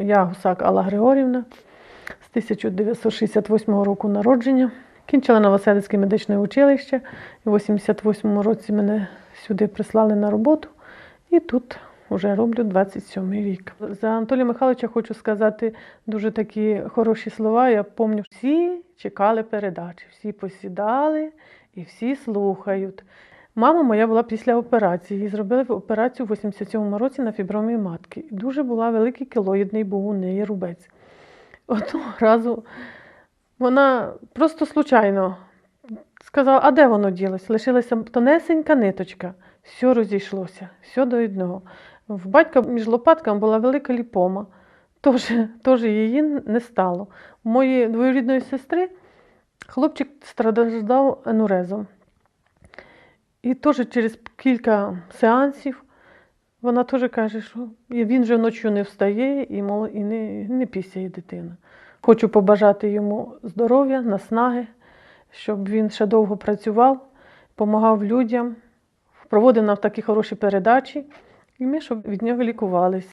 Я Гусак Алла Григорівна з 1968 року народження. Кінчила Новоселицьке медичне училище. І в 88 році мене сюди прислали на роботу. І тут вже роблю 27 рік. За Анатолія Михайловича хочу сказати дуже такі хороші слова. Я пам'ятаю, всі чекали передачі, всі посідали і всі слухають. Мама моя була після операції. Їй зробили операцію в 87-му році на фібромії матки. Дуже була великий кілоїдний був у неї рубець. Одного разу вона просто случайно сказала, а де воно ділося? Лишилася тонесенька ниточка. Все розійшлося, все до одного. В батька між лопатками була велика ліпома. Тож, тож її не стало. У моєї двоюрідної сестри хлопчик страждав енурезом. І теж через кілька сеансів вона теж каже, що він вже вночі не встає і, і не, не пісяє дитина. Хочу побажати йому здоров'я, наснаги, щоб він ще довго працював, допомагав людям, проводив нам такі хороші передачі, і ми щоб від нього лікувалися.